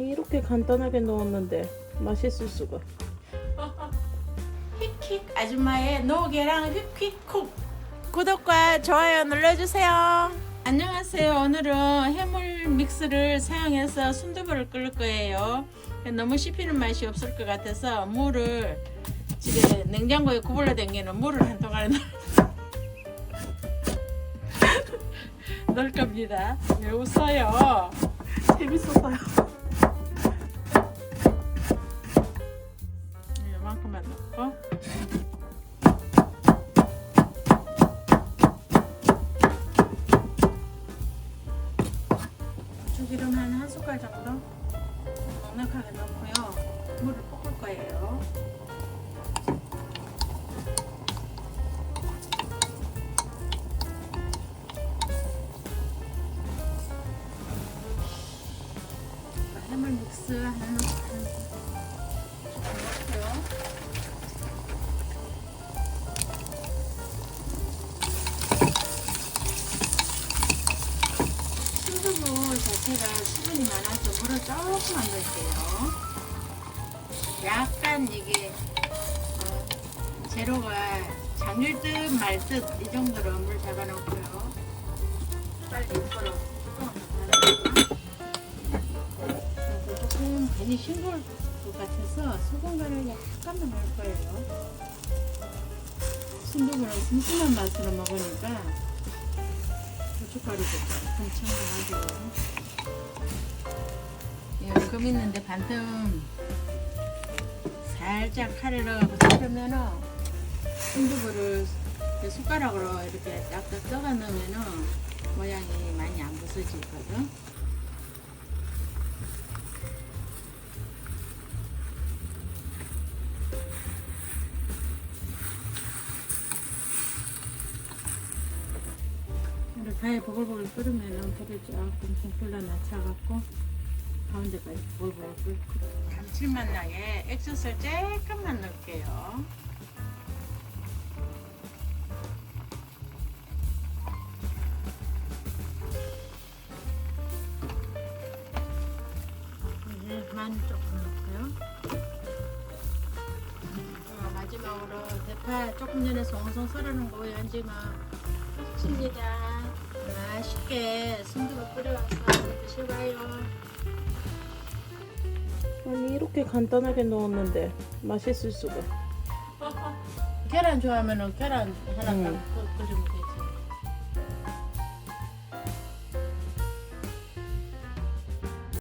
아니 이렇게 간단하게 넣었는데 맛있을 수가. 휙휙 아줌마의 노계랑 휙휙쿡 구독과 좋아요 눌러주세요. 안녕하세요. 오늘은 해물 믹스를 사용해서 순두부를 끓일 거예요. 너무 씹히는 맛이 없을 것 같아서 물을 집에 냉장고에 구불러 당기는 물을 한 통안에 넣- 넣을 겁니다. 왜 웃어요? 재밌었어요. 이만큼만 넣고. 고추기름 한 한 숟갈 정도 넉넉하게 넣고요. 물을 볶을 거예요. 자, 해물 믹스 한, 한 순두부 자체가 수분이 많아서 물을 조금만 넣을게요. 약간 이게 어, 재료가 잠길 듯 말듯 이 정도로 물 잡아놓고요. 빨리 이거로 조금 괜히 싱거울 것 같아서 소금간을 약간만 넣을 거예요. 순두부는 슴슴한 맛으로 먹으니까 고춧가루도 조금 첨가하고 금 있는데 반틈 살짝 칼을 넣어서 썰으면은 순두부를 이렇게 숟가락으로 이렇게 딱딱 떠가 넣으면은 모양이 많이 안 부서지거든. 이렇게 가에 보글보글 끓으면은 불을 조금 중불로 낮춰갖고 가운데까지 보글보글 끓고 감칠맛 나게 액젓을 조금만 넣을게요. 이제 마늘 조금 넣고요. 어, 마지막으로 대파 조금 전에 송송 썰어놓은 거 연지마 좋습니다. 맛있게 순두부 끓여와서 드셔봐요. 아니 이렇게 간단하게 넣었는데 맛있을 수가. 계란 좋아하면은 계란 하나 음. 딱 끓- 끓이면 돼요.